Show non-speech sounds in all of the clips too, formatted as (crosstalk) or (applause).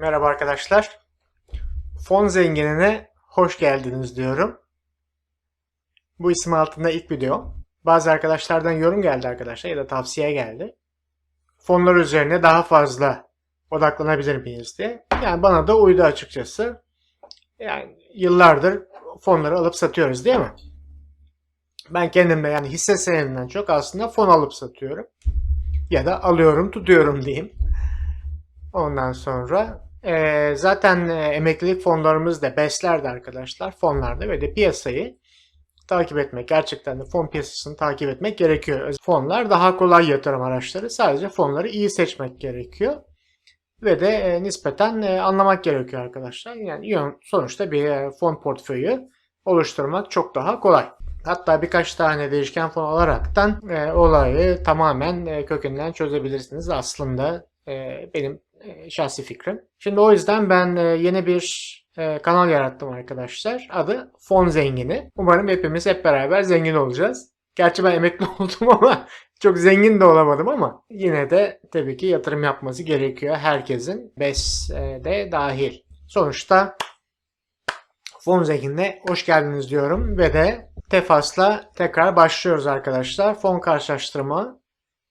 Merhaba arkadaşlar. Fon zenginine hoş geldiniz diyorum. Bu isim altında ilk video. Bazı arkadaşlardan yorum geldi arkadaşlar ya da tavsiye geldi. Fonlar üzerine daha fazla odaklanabilir miyiz diye. Yani bana da uydu açıkçası. Yani yıllardır fonları alıp satıyoruz değil mi? Ben kendimde yani hisse senedinden çok aslında fon alıp satıyorum. Ya da alıyorum tutuyorum diyeyim. Ondan sonra e, zaten e, emeklilik fonlarımız da beslerdi arkadaşlar fonlarda ve de piyasayı takip etmek gerçekten de fon piyasasını takip etmek gerekiyor. Fonlar daha kolay yatırım araçları. Sadece fonları iyi seçmek gerekiyor. Ve de e, nispeten e, anlamak gerekiyor arkadaşlar. Yani sonuçta bir e, fon portföyü oluşturmak çok daha kolay. Hatta birkaç tane değişken fon alaraktan e, olayı tamamen e, kökünden çözebilirsiniz. Aslında e, benim şahsi fikrim. Şimdi o yüzden ben e, yeni bir e, kanal yarattım arkadaşlar. Adı Fon Zengini. Umarım hepimiz hep beraber zengin olacağız. Gerçi ben emekli (laughs) oldum ama çok zengin de olamadım ama yine de tabii ki yatırım yapması gerekiyor herkesin. BES e, de dahil. Sonuçta Fon Zengin'e hoş geldiniz diyorum ve de Tefas'la tekrar başlıyoruz arkadaşlar. Fon karşılaştırma,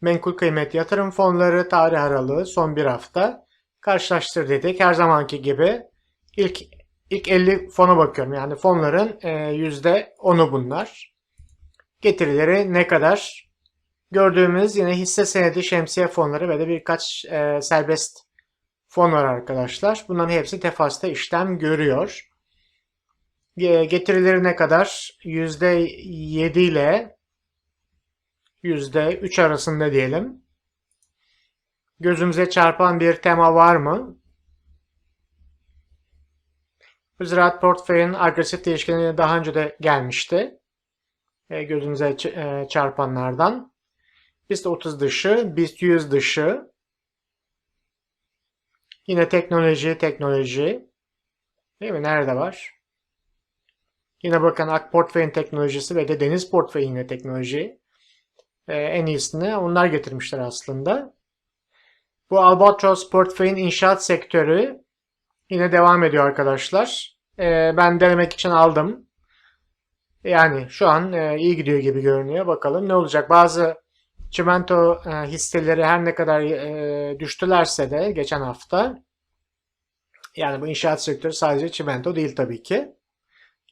menkul kıymet yatırım fonları tarih aralığı son bir hafta. Karşılaştır dedik. Her zamanki gibi ilk ilk 50 fona bakıyorum. Yani fonların e, %10'u bunlar. Getirileri ne kadar? Gördüğümüz yine hisse senedi şemsiye fonları ve de birkaç e, serbest fon var arkadaşlar. Bunların hepsi Tefas'ta işlem görüyor. Ge- Getirileri ne kadar? %7 ile %3 arasında diyelim. Gözümüze çarpan bir tema var mı? Ziraat portföyün agresif değişkenleri daha önce de gelmişti. E, gözümüze e, çarpanlardan. BIST 30 dışı, BIST 100 dışı. Yine teknoloji, teknoloji. Değil mi? Nerede var? Yine bakın Ak portföyün teknolojisi ve de Deniz portföyü yine teknoloji. Ee, en iyisini onlar getirmişler aslında. Bu Albatros portföyün inşaat sektörü yine devam ediyor arkadaşlar. Ee, ben denemek için aldım. Yani şu an e, iyi gidiyor gibi görünüyor. Bakalım ne olacak. Bazı çimento e, hisseleri her ne kadar e, düştülerse de geçen hafta yani bu inşaat sektörü sadece çimento değil tabii ki.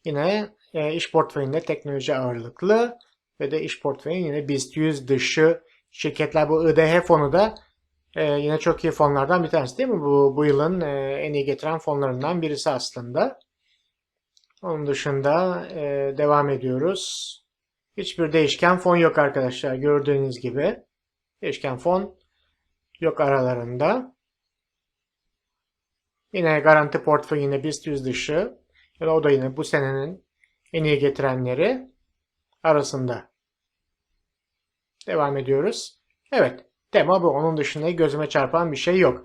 Yine e, iş portföyünde teknoloji ağırlıklı ve de iş portföyü yine BIST 100 dışı şirketler. Bu IDH fonu da e, yine çok iyi fonlardan bir tanesi değil mi? Bu, bu yılın e, en iyi getiren fonlarından birisi aslında. Onun dışında e, devam ediyoruz. Hiçbir değişken fon yok arkadaşlar. Gördüğünüz gibi. Değişken fon yok aralarında. Yine garanti portföyü yine BIST 100 dışı. Yani o da yine bu senenin en iyi getirenleri arasında. Devam ediyoruz. Evet. Tema bu. Onun dışında gözüme çarpan bir şey yok.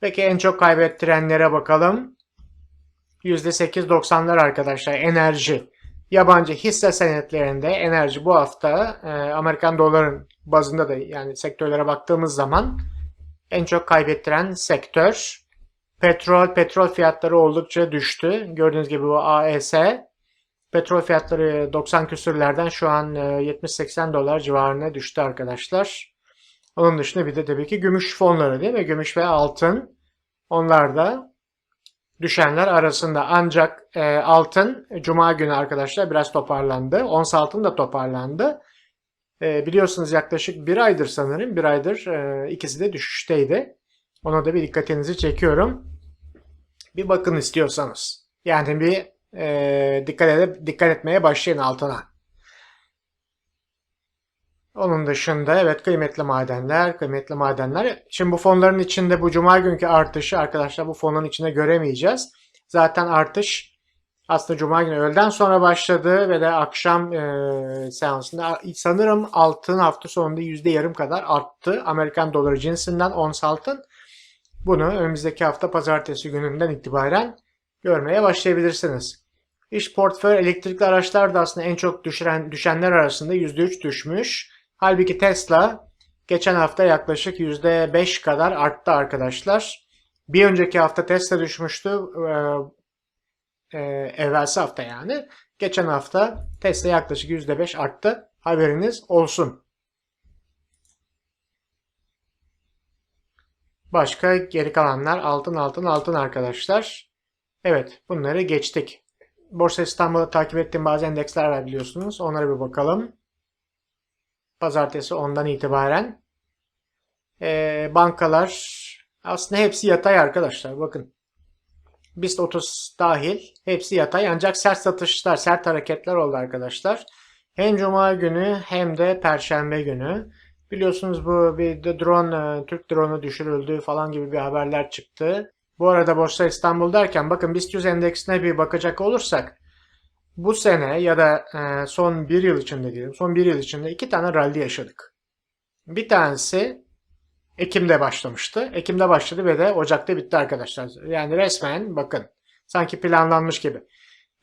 Peki en çok kaybettirenlere bakalım. %8.90'lar arkadaşlar. Enerji. Yabancı hisse senetlerinde enerji bu hafta e, Amerikan doların bazında da yani sektörlere baktığımız zaman en çok kaybettiren sektör. Petrol, petrol fiyatları oldukça düştü. Gördüğünüz gibi bu AES petrol fiyatları 90 küsürlerden şu an e, 70-80 dolar civarına düştü arkadaşlar. Onun dışında bir de tabii ki gümüş fonları değil mi? Gümüş ve altın. Onlar da düşenler arasında. Ancak e, altın Cuma günü arkadaşlar biraz toparlandı. Ons altın da toparlandı. E, biliyorsunuz yaklaşık bir aydır sanırım. Bir aydır e, ikisi de düşüşteydi. Ona da bir dikkatinizi çekiyorum. Bir bakın istiyorsanız. Yani bir e, dikkat edip dikkat etmeye başlayın altına. Onun dışında evet kıymetli madenler, kıymetli madenler. Şimdi bu fonların içinde bu cuma günkü artışı arkadaşlar bu fonun içinde göremeyeceğiz. Zaten artış aslında cuma günü öğleden sonra başladı ve de akşam e, seansında sanırım altın hafta sonunda yüzde yarım kadar arttı. Amerikan doları cinsinden ons altın. Bunu önümüzdeki hafta pazartesi gününden itibaren görmeye başlayabilirsiniz. İş portföy elektrikli araçlar da aslında en çok düşüren, düşenler arasında %3 düşmüş. Halbuki Tesla geçen hafta yaklaşık %5 kadar arttı arkadaşlar. Bir önceki hafta Tesla düşmüştü. Ee, e, evvelsi hafta yani. Geçen hafta Tesla yaklaşık %5 arttı. Haberiniz olsun. Başka geri kalanlar altın altın altın arkadaşlar. Evet bunları geçtik. Borsa İstanbul'u takip ettiğim bazı endeksler var biliyorsunuz. Onlara bir bakalım. Pazartesi ondan itibaren. Ee, bankalar aslında hepsi yatay arkadaşlar. Bakın. BIST 30 dahil hepsi yatay ancak sert satışlar, sert hareketler oldu arkadaşlar. Hem cuma günü hem de perşembe günü. Biliyorsunuz bu bir drone, e, Türk drone'u düşürüldü falan gibi bir haberler çıktı. Bu arada Borsa İstanbul derken bakın BIST 100 endeksine bir bakacak olursak bu sene ya da e, son bir yıl içinde diyelim son bir yıl içinde iki tane rally yaşadık. Bir tanesi Ekim'de başlamıştı. Ekim'de başladı ve de Ocak'ta bitti arkadaşlar. Yani resmen bakın sanki planlanmış gibi.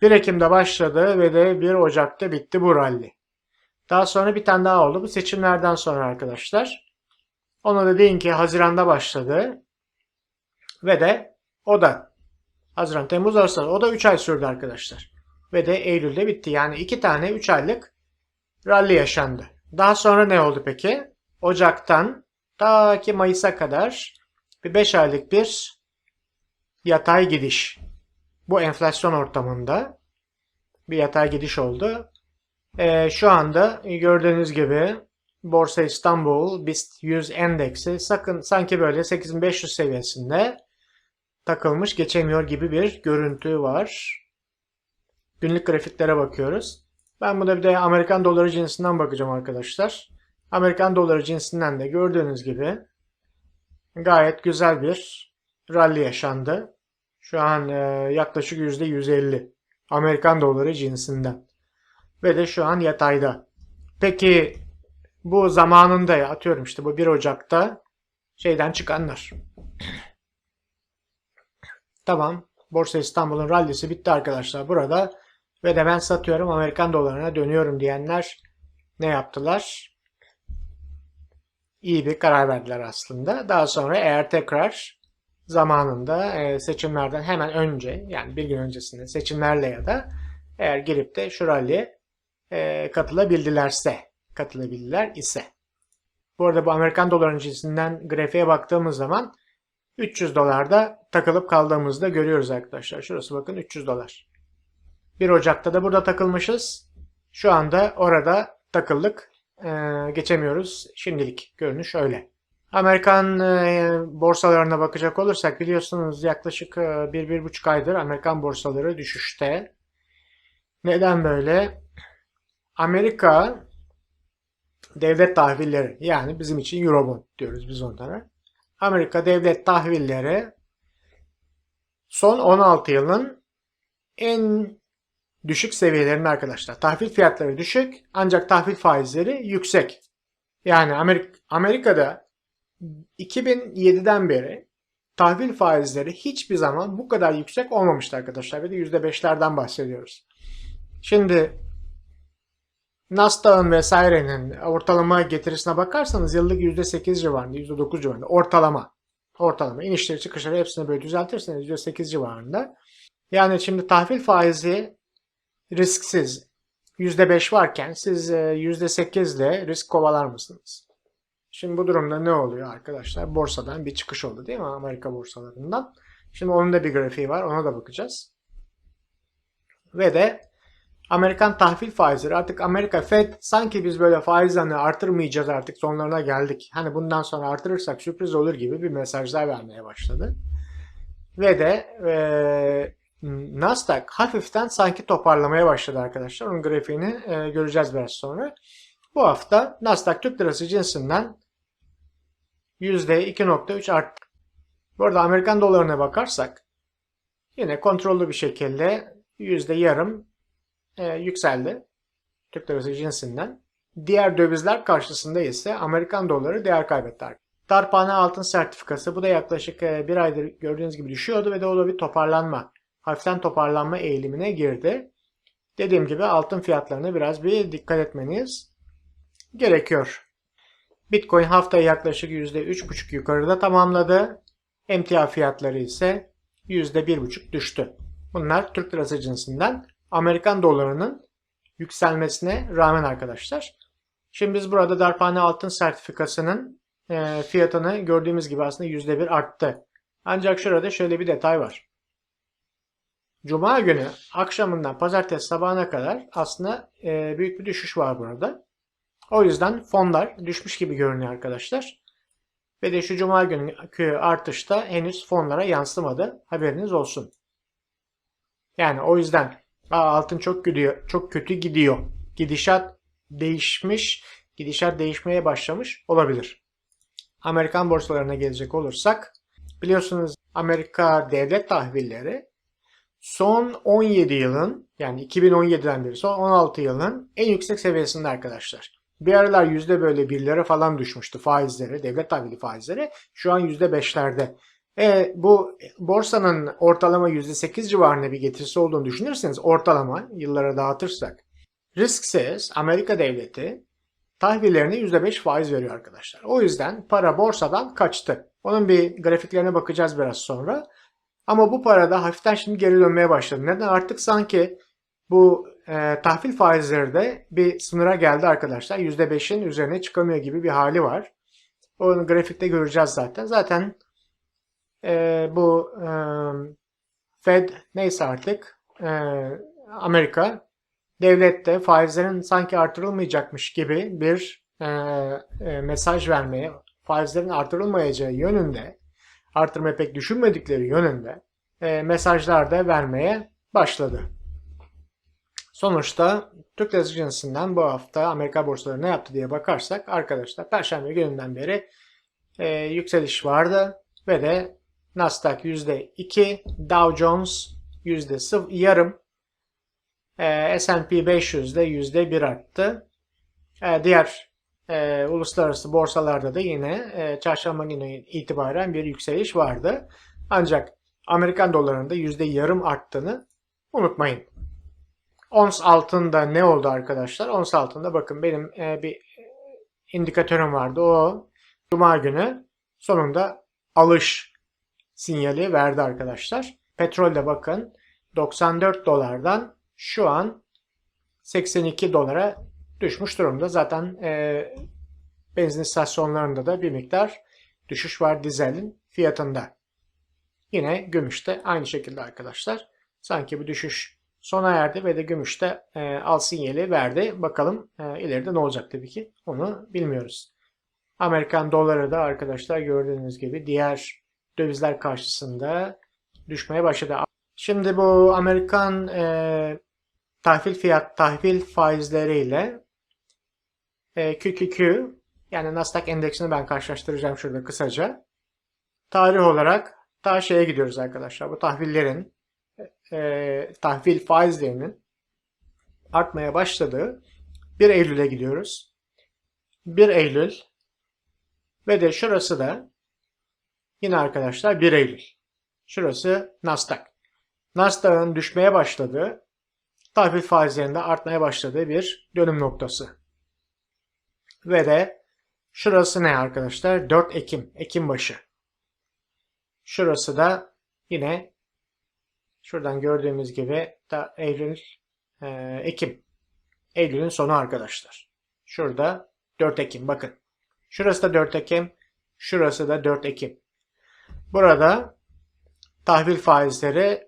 1 Ekim'de başladı ve de 1 Ocak'ta bitti bu rally. Daha sonra bir tane daha oldu. Bu seçimlerden sonra arkadaşlar. Ona da deyin ki Haziran'da başladı. Ve de o da Haziran, Temmuz, Ağustos. O da 3 ay sürdü arkadaşlar. Ve de Eylül'de bitti. Yani 2 tane 3 aylık rally yaşandı. Daha sonra ne oldu peki? Ocak'tan ta ki Mayıs'a kadar bir 5 aylık bir yatay gidiş. Bu enflasyon ortamında bir yatay gidiş oldu. Ee, şu anda gördüğünüz gibi Borsa İstanbul BIST 100 endeksi sakın sanki böyle 8500 seviyesinde takılmış geçemiyor gibi bir görüntü var. Günlük grafiklere bakıyoruz. Ben buna bir de Amerikan doları cinsinden bakacağım arkadaşlar. Amerikan doları cinsinden de gördüğünüz gibi gayet güzel bir rally yaşandı. Şu an e, yaklaşık %150 Amerikan doları cinsinden. Ve de şu an yatayda. Peki bu zamanında atıyorum işte bu 1 Ocak'ta şeyden çıkanlar. Tamam. Borsa İstanbul'un rallisi bitti arkadaşlar burada. Ve de ben satıyorum Amerikan dolarına dönüyorum diyenler ne yaptılar? İyi bir karar verdiler aslında. Daha sonra eğer tekrar zamanında e, seçimlerden hemen önce yani bir gün öncesinde seçimlerle ya da eğer girip de şu ralliye katılabildilerse, katılabildiler ise. Bu arada bu Amerikan dolarının cinsinden grafiğe baktığımız zaman 300 dolarda takılıp kaldığımızda görüyoruz arkadaşlar. Şurası bakın 300 dolar. 1 Ocak'ta da burada takılmışız. Şu anda orada takıldık. Ee, geçemiyoruz. Şimdilik görünüş öyle. Amerikan e, borsalarına bakacak olursak biliyorsunuz yaklaşık 1-1,5 e, aydır Amerikan borsaları düşüşte. Neden böyle? Amerika devlet tahvilleri yani bizim için Eurobond diyoruz biz onlara. Amerika devlet tahvilleri son 16 yılın en düşük seviyelerinde arkadaşlar. Tahvil fiyatları düşük ancak tahvil faizleri yüksek. Yani Amerik Amerika'da 2007'den beri tahvil faizleri hiçbir zaman bu kadar yüksek olmamıştı arkadaşlar. Ve de %5'lerden bahsediyoruz. Şimdi Nasdaq'ın vesairenin ortalama getirisine bakarsanız yıllık %8 civarında, %9 civarında ortalama. Ortalama. inişleri çıkışları hepsini böyle düzeltirseniz %8 civarında. Yani şimdi tahvil faizi risksiz %5 varken siz %8 ile risk kovalar mısınız? Şimdi bu durumda ne oluyor arkadaşlar? Borsadan bir çıkış oldu değil mi? Amerika borsalarından. Şimdi onun da bir grafiği var. Ona da bakacağız. Ve de Amerikan tahvil faizleri artık Amerika Fed sanki biz böyle faizlerini artırmayacağız artık sonlarına geldik. Hani bundan sonra artırırsak sürpriz olur gibi bir mesajlar vermeye başladı. Ve de e, Nasdaq hafiften sanki toparlamaya başladı arkadaşlar. Onun grafiğini e, göreceğiz biraz sonra. Bu hafta Nasdaq Türk Lirası cinsinden %2.3 arttı. Bu arada Amerikan dolarına bakarsak yine kontrollü bir şekilde yüzde yarım e, yükseldi. Türk lirası cinsinden. Diğer dövizler karşısında ise Amerikan doları değer kaybetti. Darphane altın sertifikası bu da yaklaşık e, bir aydır gördüğünüz gibi düşüyordu ve de o bir toparlanma, hafiften toparlanma eğilimine girdi. Dediğim gibi altın fiyatlarına biraz bir dikkat etmeniz gerekiyor. Bitcoin haftayı yaklaşık %3,5 yukarıda tamamladı. Emtia fiyatları ise %1,5 düştü. Bunlar Türk lirası cinsinden Amerikan dolarının yükselmesine rağmen arkadaşlar. Şimdi biz burada darphane altın sertifikasının e, fiyatını gördüğümüz gibi aslında %1 arttı. Ancak şurada şöyle bir detay var. Cuma günü akşamından pazartesi sabahına kadar aslında e, büyük bir düşüş var burada. O yüzden fonlar düşmüş gibi görünüyor arkadaşlar. Ve de şu cuma günkü artışta henüz fonlara yansımadı. Haberiniz olsun. Yani o yüzden Aa, altın çok gidiyor, çok kötü gidiyor. Gidişat değişmiş, gidişat değişmeye başlamış olabilir. Amerikan borsalarına gelecek olursak biliyorsunuz Amerika devlet tahvilleri son 17 yılın yani 2017'den beri son 16 yılın en yüksek seviyesinde arkadaşlar. Bir aralar yüzde böyle birlere falan düşmüştü faizleri, devlet tahvili faizleri. Şu an yüzde beşlerde. E, bu borsanın ortalama yüzde sekiz civarında bir getirisi olduğunu düşünürseniz ortalama yıllara dağıtırsak risksiz Amerika devleti tahvillerine yüzde beş faiz veriyor arkadaşlar. O yüzden para borsadan kaçtı. Onun bir grafiklerine bakacağız biraz sonra. Ama bu para da hafiften şimdi geri dönmeye başladı. Neden? Artık sanki bu e, tahvil faizleri de bir sınıra geldi arkadaşlar. %5'in üzerine çıkamıyor gibi bir hali var. Onu grafikte göreceğiz zaten. Zaten e, bu e, Fed neyse artık e, Amerika devlette faizlerin sanki artırılmayacakmış gibi bir e, e, mesaj vermeye, faizlerin artırılmayacağı yönünde, artırmayı pek düşünmedikleri yönünde e, mesajlar da vermeye başladı. Sonuçta Türk lirası cinsinden bu hafta Amerika borsaları ne yaptı diye bakarsak arkadaşlar Perşembe gününden beri e, yükseliş vardı ve de Nasdaq %2, Dow Jones %0 yarım, e, S&P 500 de %1 arttı. E, diğer e, uluslararası borsalarda da yine e, çarşamba günü itibaren bir yükseliş vardı. Ancak Amerikan dolarında yüzde yarım arttığını unutmayın. Ons altında ne oldu arkadaşlar? Ons altında bakın benim e, bir indikatörüm vardı. O Cuma günü sonunda alış sinyali verdi arkadaşlar. Petrolde bakın 94 dolardan şu an 82 dolara düşmüş durumda. Zaten e, benzin istasyonlarında da bir miktar düşüş var dizelin fiyatında. Yine gümüşte aynı şekilde arkadaşlar. Sanki bu düşüş sona erdi ve de gümüşte e, al sinyali verdi. Bakalım e, ileride ne olacak tabii ki onu bilmiyoruz. Amerikan doları da arkadaşlar gördüğünüz gibi diğer dövizler karşısında düşmeye başladı. Şimdi bu Amerikan e, tahvil fiyat tahvil faizleriyle e, QQQ yani Nasdaq endeksini ben karşılaştıracağım şurada kısaca. Tarih olarak ta şeye gidiyoruz arkadaşlar. Bu tahvillerin e, tahvil faizlerinin artmaya başladığı 1 Eylül'e gidiyoruz. 1 Eylül ve de şurası da yine arkadaşlar 1 Eylül. Şurası Nasdaq. Nasdaq'ın düşmeye başladığı, tahvil faizlerinde artmaya başladığı bir dönüm noktası. Ve de şurası ne arkadaşlar? 4 Ekim, Ekim başı. Şurası da yine şuradan gördüğümüz gibi da Eylül, e, Ekim. Eylül'ün sonu arkadaşlar. Şurada 4 Ekim bakın. Şurası da 4 Ekim. Şurası da 4 Ekim. Burada tahvil faizleri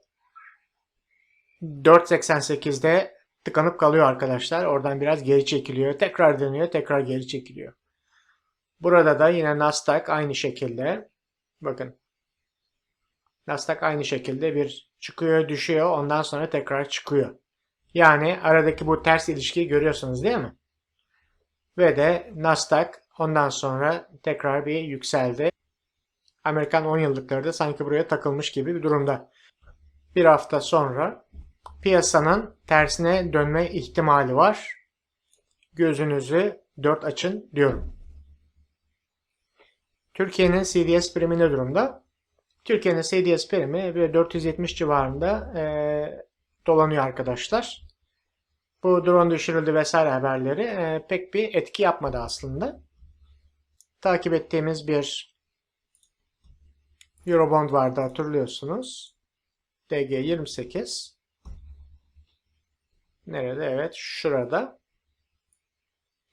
4.88'de tıkanıp kalıyor arkadaşlar. Oradan biraz geri çekiliyor. Tekrar dönüyor. Tekrar geri çekiliyor. Burada da yine Nasdaq aynı şekilde. Bakın. Nasdaq aynı şekilde bir çıkıyor düşüyor. Ondan sonra tekrar çıkıyor. Yani aradaki bu ters ilişkiyi görüyorsunuz değil mi? Ve de Nasdaq ondan sonra tekrar bir yükseldi. Amerikan 10 yıllıkları da sanki buraya takılmış gibi bir durumda. Bir hafta sonra piyasanın tersine dönme ihtimali var. Gözünüzü dört açın diyorum. Türkiye'nin CDS primi ne durumda? Türkiye'nin CDS primi bir 470 civarında e, dolanıyor arkadaşlar. Bu drone düşürüldü vesaire haberleri e, pek bir etki yapmadı aslında. Takip ettiğimiz bir Eurobond vardı hatırlıyorsunuz. DG28. Nerede? Evet şurada.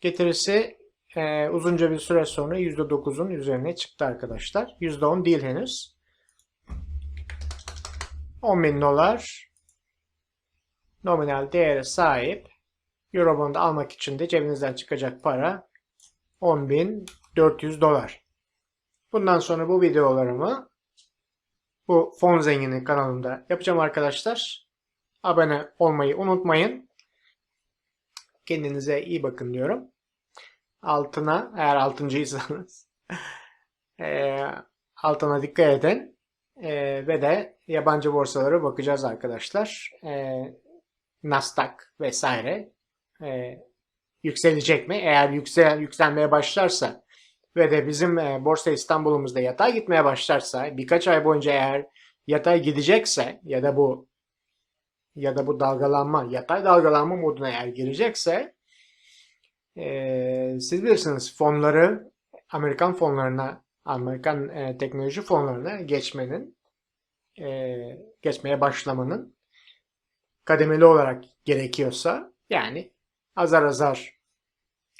Getirisi e, uzunca bir süre sonra %9'un üzerine çıktı arkadaşlar. %10 değil henüz. 10 bin dolar nominal değere sahip Eurobond'u almak için de cebinizden çıkacak para 10.400 dolar. Bundan sonra bu videolarımı bu Fon Zengini kanalında yapacağım arkadaşlar. Abone olmayı unutmayın. Kendinize iyi bakın diyorum. Altına eğer altıncıysanız (laughs) e, altına dikkat edin. Ve de yabancı borsalara bakacağız arkadaşlar. Nasdaq vesaire e, yükselecek mi? Eğer yüksel, yükselmeye başlarsa ve de bizim e, Borsa İstanbul'umuzda yatay gitmeye başlarsa birkaç ay boyunca eğer yatay gidecekse ya da bu ya da bu dalgalanma yatay dalgalanma moduna eğer girecekse e, siz bilirsiniz fonları Amerikan fonlarına Amerikan e, teknoloji fonlarına geçmenin e, geçmeye başlamanın kademeli olarak gerekiyorsa yani azar azar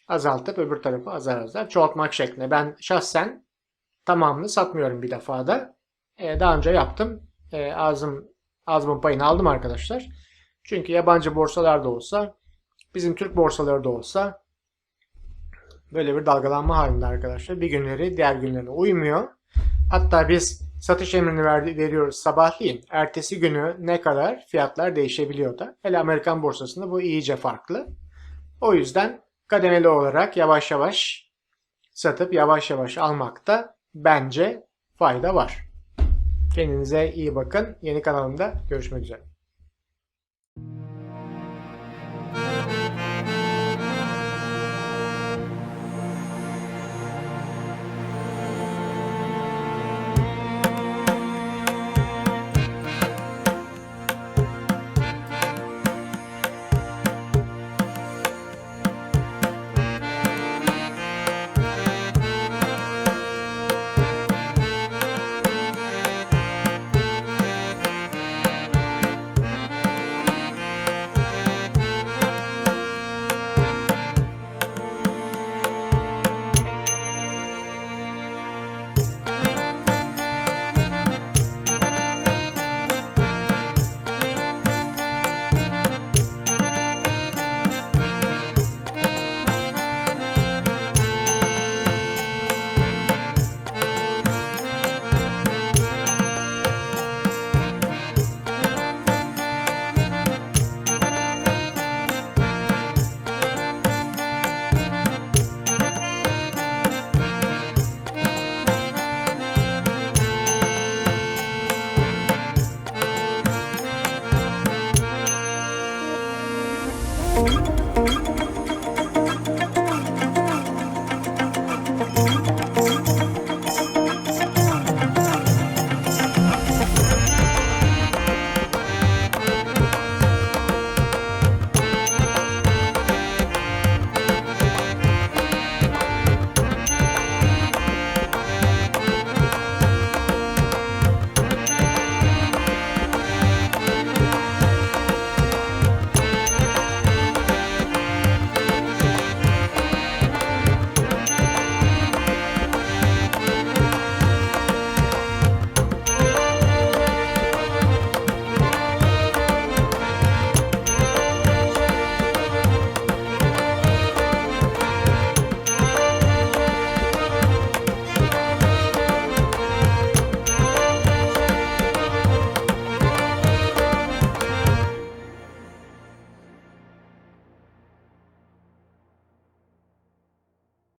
azaltıp öbür tarafı azar azar çoğaltmak şeklinde. Ben şahsen tamamını satmıyorum bir defada. Ee, daha önce yaptım. Ee, ağzım, ağzımın payını aldım arkadaşlar. Çünkü yabancı borsalar da olsa, bizim Türk borsaları da olsa böyle bir dalgalanma halinde arkadaşlar. Bir günleri diğer günlerine uymuyor. Hatta biz satış emrini ver- veriyoruz sabahleyin. Ertesi günü ne kadar fiyatlar değişebiliyor da. Hele Amerikan borsasında bu iyice farklı. O yüzden kademeli olarak yavaş yavaş satıp yavaş yavaş almakta bence fayda var. Kendinize iyi bakın. Yeni kanalımda görüşmek üzere.